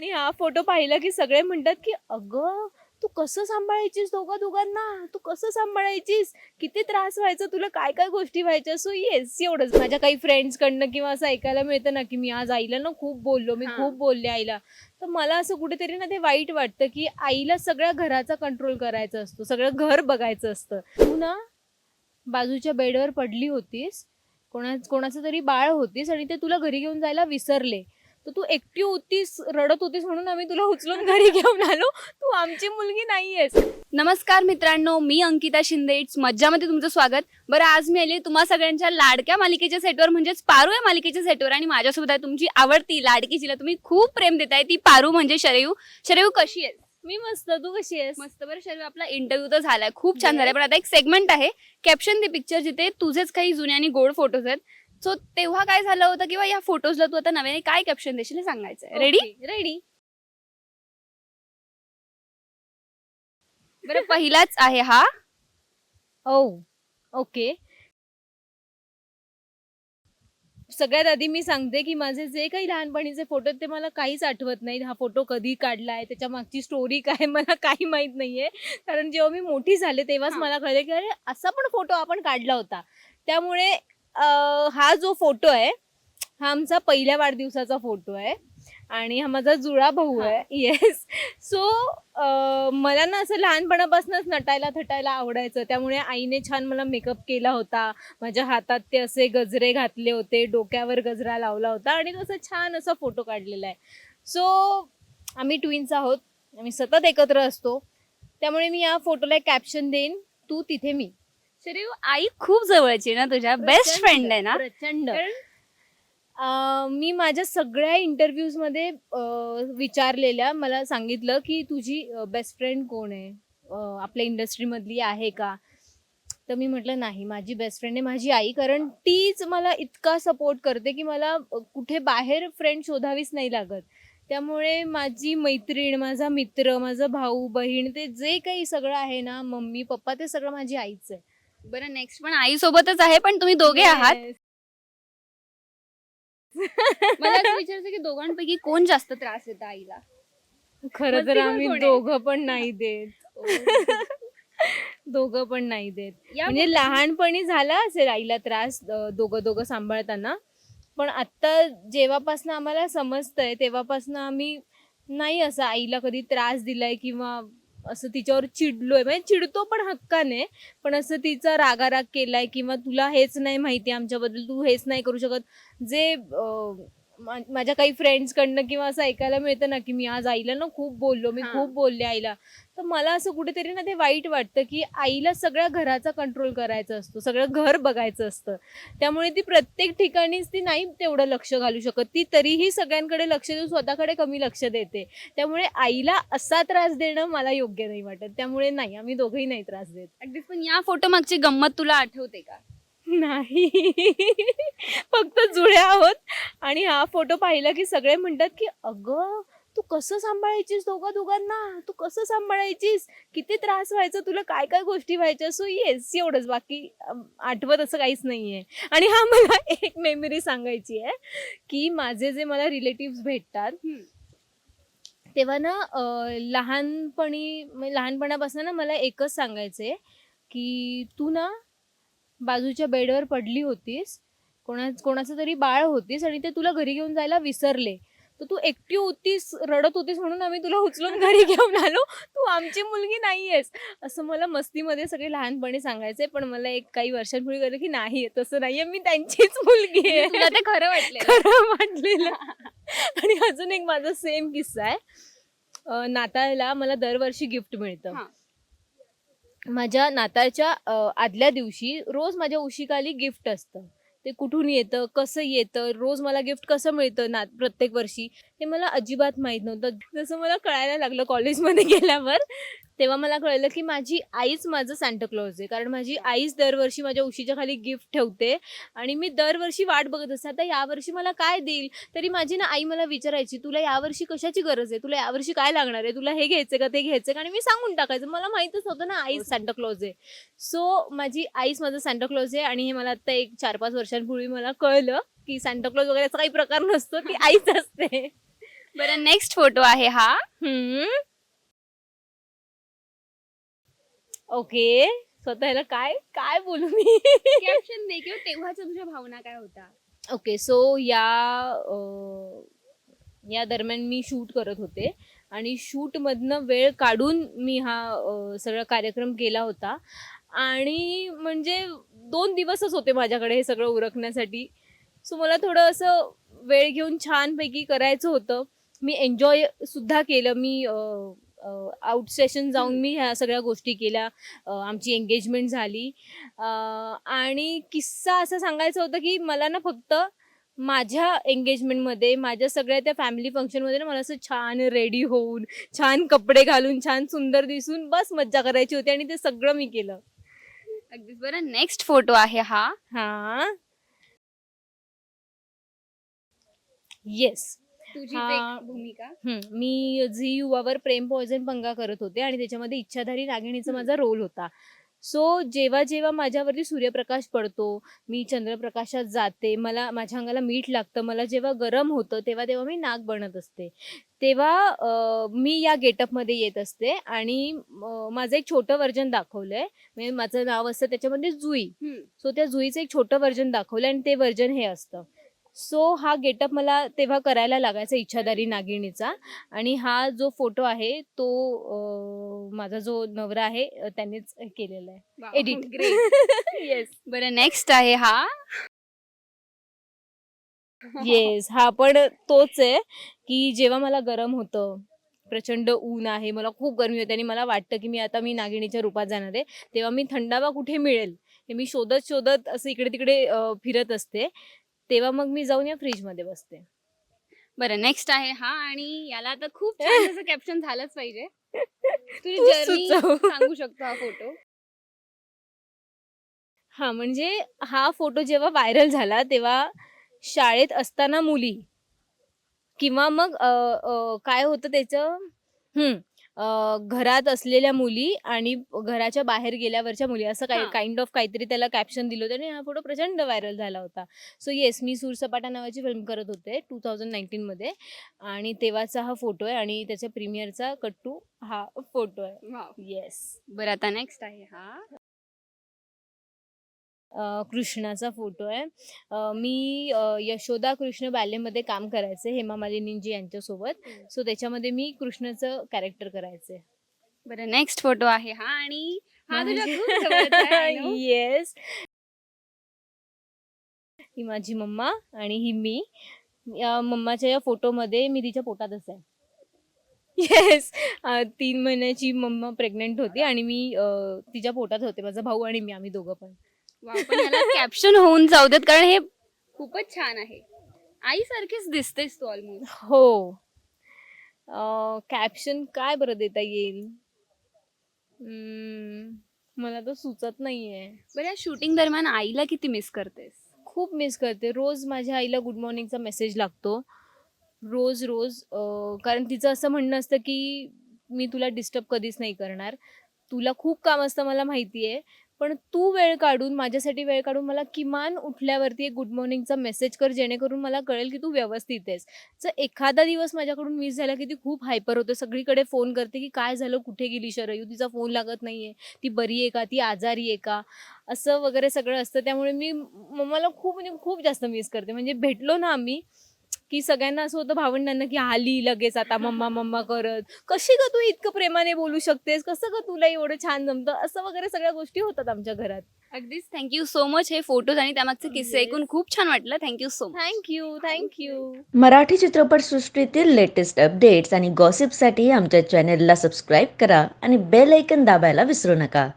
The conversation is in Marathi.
आणि हा फोटो पाहिला की सगळे म्हणतात की अगं तू कसं सांभाळायचीस दोघं दोघांना? तू कसं सांभाळायचीस? किती त्रास व्हायचा तुला? काय काय गोष्टी व्हायच्या? सो येस एवढंच. माझ्या काही फ्रेंड्स कडनं किंवा असं ऐकायला मिळतं ना की मी आज आईला ना खूप बोललो मी. खूप बोलले आईला. तर मला असं कुठेतरी ना ते वाईट वाटतं की आईला सगळ्या घराचा कंट्रोल करायचा असतो सगळं घर बघायचं असतं. तू ना बाजूच्या बेडवर पडली होतीस कोणा कोणाचं तरी बाळ होतीस आणि ते तुला घरी घेऊन जायला विसरले. तर तू एकटी होतीस रडत होतीस म्हणून आम्ही तुला उचलून घरी घेऊन आलो. तू आमची मुलगी नाहीयेस. नमस्कार मित्रांनो मी अंकिता शिंदे. इट्स मज्जामध्ये तुमचं स्वागत. बरं आज मी आली तुम्हा सगळ्यांच्या लाडक्या मालिकेच्या सेटवर म्हणजेच पारू या मालिकेच्या सेटवर आणि माझ्यासोबत आहे तुमची आवडती लाडकी जिला तुम्ही खूप प्रेम देताय ती पारू म्हणजे शरयू. शरयू कशी आहे मी मस्त. तू कशी आहेस? मस्त. बरं शरयू आपला इंटरव्ह्यू तर झालाय. खूप छान. झालाय. पण आता एक सेगमेंट आहे. कॅप्शन द पिक्चर जिथे तुझेच काही जुने आणि गोड फोटोज आहेत. सो तेव्हा काय झालं होतं किंवा या फोटोजला तू आता नव्याने काय कॅप्शन देशील हे सांगायचं रेडी रेडी बरं पहिलाच आहे हा. ओ ओके सगळ्यात आधी मी सांगते की माझे जे काही लहानपणीचे फोटो ते मला काहीच आठवत नाहीत. हा फोटो कधी काढलाय त्याच्या मागची स्टोरी काय मला काही माहीत नाहीये. कारण जेव्हा मी मोठी झाले तेव्हाच हा. मला कळले की अरे असा पण फोटो आपण काढला होता. त्यामुळे हा जो फोटो आहे हा आमचा पहिल्या वाढदिवसाचा फोटो आहे आणि हा माझा जुळा भाऊ. आहे. येस सो मला ना असं लहानपणापासूनच नटायला थटायला आवडायचं. त्यामुळे आईने छान मला मेकअप केला होता. माझ्या हातात ते असे गजरे घातले होते डोक्यावर गजरा लावला होता आणि तो असं छान असा फोटो काढलेला आहे. सो आम्ही ट्विन्स आहोत. आम्ही सतत एकत्र असतो. त्यामुळे मी या फोटोला एक कॅप्शन देईन. तू तिथे मी. शरयू आई खूप जवळची ना तुझ्या बेस्ट फ्रेंड आहे ना? प्रचंड. अं, मी माझ्या सगळ्या इंटरव्ह्यूजमध्ये अं, विचारलेल्या मला सांगितलं की तुझी बेस्ट फ्रेंड कोण आहे? अं, आपल्या इंडस्ट्रीमधली आहे का? तर मी म्हटलं नाही माझी बेस्ट फ्रेंड आहे माझी आई. कारण तीच मला इतका सपोर्ट करते की मला अं, कुठे बाहेर फ्रेंड शोधावीच नाही लागत. त्यामुळे माझी मैत्रीण माझा मित्र माझा भाऊ बहीण ते जे काही सगळं आहे ना मम्मी पप्पा ते सगळं माझी आईच आहे. बरं नेक्स्ट पण आई सोबतच आहे पण तुम्ही दोघे आहात. मला असं विचारायचं की दोघांपैकी कोण जास्त त्रास देतं आईला? खरं तर आम्ही कोण आहे? दोघं पण नाही देत. दोघं पण नाही देत. या म्हणजे लहानपणी झाला असेल आईला त्रास अं, दोघं दोघं सांभाळताना. पण आता जेव्हापासनं आम्हाला समजतंय तेव्हापासनं आम्ही नाही असं आईला कधी त्रास दिलाय किंवा असं तिच्यावर चिडलोय. म्हणजे चिडतो पण हक्काने. पण असं तिचा रागाराग केलाय किंवा तुला हेच नाही माहिती आमच्याबद्दल तू हेच नाही करू शकत. जे अं, मा- माझ्या काही फ्रेंड्स कडनं किंवा असं ऐकायला मिळतं ना की मी आज आईला ना खूप बोललो मी हा. खूप बोलले आईला. तर मला असं कुठेतरी ना ते वाईट वाटतं की आईला सगळ्या घराचा कंट्रोल करायचा असतो सगळं घर बघायचं असतं. त्यामुळे ती प्रत्येक ठिकाणीच ती नाही तेवढं लक्ष घालू शकत. ती तरीही सगळ्यांकडे लक्ष देऊन स्वतःकडे कमी लक्ष देते. त्यामुळे आईला असा त्रास देणं मला योग्य नाही वाटत. त्यामुळे नाही आम्ही दोघंही नाही त्रास देत. least पण या फोटो मागची गंमत तुला आठवते का? नाही. फक्त जुळ्या आहोत. आणि हा फोटो पाहिला की सगळे म्हणतात की अगं तू कसं सांभाळायचीस दोघं दोघांना? तू कसं सांभाळायचीस? किती त्रास व्हायचा तुला? काय काय गोष्टी व्हायच्या? सो येस एवढंच. बाकी आठवत असं काहीच नाहीये. आणि हा मला एक मेमरी सांगायची आहे की माझे जे मला रिलेटिव्ह भेटतात. तेव्हा ना लहानपणी म्हणजे लहानपणापासून ना मला एकच सांगायचंय की तू ना बाजूच्या बेडवर पडली होतीस कोणा कोणाचं तरी बाळ होतीस आणि ते तुला घरी घेऊन जायला विसरले. तर तू एकटी होतीस रडत होतीस म्हणून आम्ही तुला उचलून घरी घेऊन आलो. तू आमची मुलगी नाहीयेस. असं मला मस्तीमध्ये सगळे लहानपणी सांगायचे पण मला एक काही वर्षांपूर्वी कळलं की नाही तसं नाहीये. मी त्यांचीच मुलगी आहे. तुला ते खरं वाटलं खरं वाटलेलं. आणि अजून एक माझा सेम किस्सा आहे. अं, नाताळला मला दरवर्षी गिफ्ट मिळतं. हा. माझ्या नाताळच्या आदल्या दिवशी रोज माझ्या उशीखाली गिफ्ट असतं. ते कुठून येतं कसं येतं रोज मला गिफ्ट कसं मिळतं ना प्रत्येक वर्षी हे मला अजिबात माहीत नव्हतं. जसं मला कळायला लागलं कॉलेजमध्ये गेल्यावर तेव्हा मला कळलं की माझी आईच माझं सांताक्लॉज आहे. कारण माझी आईच दरवर्षी माझ्या उशीच्या खाली गिफ्ट ठेवते आणि मी दरवर्षी वाट बघत असते. आता यावर्षी मला काय देईल? तरी माझी ना आई मला विचारायची तुला यावर्षी कशाची गरज आहे? तुला यावर्षी काय लागणार आहे? तुला हे घ्यायचं का? ते घ्यायचं का? आणि मी सांगून टाकायचं. मला माहीतच होतं ना आई सांताक्लॉज आहे. सो माझी आईच माझं सांताक्लॉज आहे आणि हे मला आता एक चार पाच वर्षांपूर्वी मला कळलं की सांताक्लॉज वगैरे असा काही प्रकार नसतो ती आईच असते. बरं नेक्स्ट फोटो आहे हा. ओके. स्वतःला काय काय बोलू मी? कॅप्शन दे किंवा तेव्हाच्या तुझ्या भावना काय होता ओके सो या अ, या दरम्यान मी शूट करत होते. आणि शूटमधनं वेळ काढून मी हा अ, सगळा कार्यक्रम केला होता. आणि म्हणजे दोन दिवसच होते माझ्याकडे हे सगळं उरकण्यासाठी. सो मला थोडं असं वेळ घेऊन छानपैकी करायचं होतं. मी एन्जॉय सुद्धा केलं. मी आउट स्टेशन जाऊन मी ह्या सगळ्या गोष्टी केल्या. आमची एंगेजमेंट झाली. आणि किस्सा असं सांगायचं होतं की मला ना फक्त माझ्या एंगेजमेंटमध्ये माझ्या सगळ्या त्या फॅमिली फंक्शनमध्ये ना मला असं छान रेडी होऊन छान कपडे घालून छान सुंदर दिसून बस मज्जा करायची होती आणि ते सगळं मी केलं. अगदीच. बरं नेक्स्ट फोटो आहे हा. हा. येस तुझी हा. एक भूमिका? हम्म, मी झी युवावर प्रेम पॉयझन पंगा करत होते आणि त्याच्यामध्ये इच्छाधारी नागिणीचा माझा रोल होता. सो जेव्हा जेव्हा माझ्यावरती सूर्यप्रकाश पडतो मी चंद्रप्रकाशात जाते मला माझ्या अंगाला मीठ लागतं मला जेव्हा गरम होतं तेव्हा तेव्हा मी नाग बनत असते. तेव्हा अं, मी या गेटअपमध्ये येत असते आणि अं, माझं एक छोटं व्हर्जन दाखवलं आहे म्हणजे माझं नाव असतं त्याच्यामध्ये जुई. हम्म. सो त्या जुईचं एक छोटं व्हर्जन दाखवलं आणि ते व्हर्जन हे असतं. सो हा गेटअप मला तेव्हा करायला लागायचा इच्छाधारी नागिणीचा. आणि हा जो फोटो आहे तो माझा जो नवरा आहे त्यांनीच केलेला आहे. एडिट. येस बरं नेक्स्ट आहे हा. येस हा पण तोच आहे की जेव्हा मला गरम होतं प्रचंड ऊन आहे मला खूप गरमी होते आणि मला वाटतं की मी आता मी नागिणीच्या रूपात जाणार आहे तेव्हा मी थंडावा कुठे मिळेल हे मी शोधत शोधत असं इकडे तिकडे फिरत असते. तेव्हा मग मी जाऊन या फ्रीजमध्ये बसते. बरं नेक्स्ट आहे हा आणि याला आता खूप छान असं कॅप्शन झालंच पाहिजे. तुझी तू जर्नी सुचव. सांगू शकतो हा फोटो हा म्हणजे हा फोटो जेव्हा व्हायरल झाला तेव्हा शाळेत असताना मुली किंवा मग अ, अ, काय होतं त्याचं? हम्म, अ, घरात असलेल्या मुली आणि घराच्या बाहेर गेल्यावरच्या मुली असं काही हा. काइंड ऑफ काहीतरी त्याला कॅप्शन दिलं होतं आणि हा फोटो प्रचंड व्हायरल झाला होता. सो येस मी सूरसपाटा नावाची फिल्म करत होते टू थाउजंड नाईन्टीनमध्ये आणि तेव्हाचा हा फोटो आहे आणि त्याच्या प्रीमियरचा कट्टू हा फोटो आहे. येस बरं आता नेक्स्ट आहे हा. कृष्णाचा फोटो आहे. मी यशोदा कृष्ण बॅलेमध्ये काम करायचे हेमा मालिनीजी यांच्यासोबत. सो त्याच्यामध्ये मी कृष्णाचं कॅरेक्टर करायचे. बरं नेक्स्ट फोटो आहे हा आणि हा तुझ्या खूप जवळचा आहे, I know. येस ही माझी मम्मा आणि ही मी. या मम्माच्या या फोटोमध्ये मी तिच्या पोटातच आहे. येस तीन महिन्याची मम्मा प्रेग्नेंट होती आणि मी अ, तिच्या पोटात होते माझा भाऊ आणि मी आम्ही दोघं पण. Wow, पण याला कॅप्शन होऊन जाऊ देत कारण हे खूपच छान आहे. आई सारखीच दिसतेस तू ऑलमोस्ट हो. कॅप्शन काय बरं देता येईल? हम्म, मला तर सुचत नाहीये. बरं या शूटिंग दरम्यान आईला किती मिस करतेस? खूप मिस करते. रोज माझ्या आईला गुड मॉर्निंगचा मेसेज लागतो. रोज रोज अं, कारण तिचं असं म्हणणं असतं की मी तुला डिस्टर्ब कधीच नाही करणार. तुला खूप काम असतं मला माहिती आहे पण तू वेळ काढून माझ्यासाठी वेळ काढून मला किमान उठल्यावरती एक गुड मॉर्निंगचा मेसेज कर जेणेकरून मला कळेल की तू व्यवस्थित आहेस. जर एखादा दिवस माझ्याकडून मिस झाला की ती खूप हायपर होते. सगळीकडे फोन करते की काय झालं कुठे गेली शरयू? तिचा फोन लागत नाही आहे ती बरी आहे का? ती आजारी आहे का? असं वगैरे सगळं असतं. त्यामुळे मी मला खूप म्हणजे खूप जास्त मिस करते. म्हणजे भेटलो ना आम्ही की सगळ्यांना असं होतं भावंडांना की आली लगेच आता मम्मा मम्मा करत. कशी का तू इतकं प्रेमाने बोलू शकतेस? कसं का तुला एवढं छान जमतं? असं वगैरे सगळ्या गोष्टी होतात आमच्या घरात. अगदीच. थँक्यू सो मच हे फोटोज आणि त्यामागचे किस्से Yes. ऐकून खूप छान वाटलं. Thank you so much thank you thank you Marathi चित्रपटसृष्टीतील लेटेस्ट अपडेट्स आणि गॉसिपसाठी आमच्या चॅनेलला सबस्क्राईब करा आणि बेल ऐकन दाबायला विसरू नका.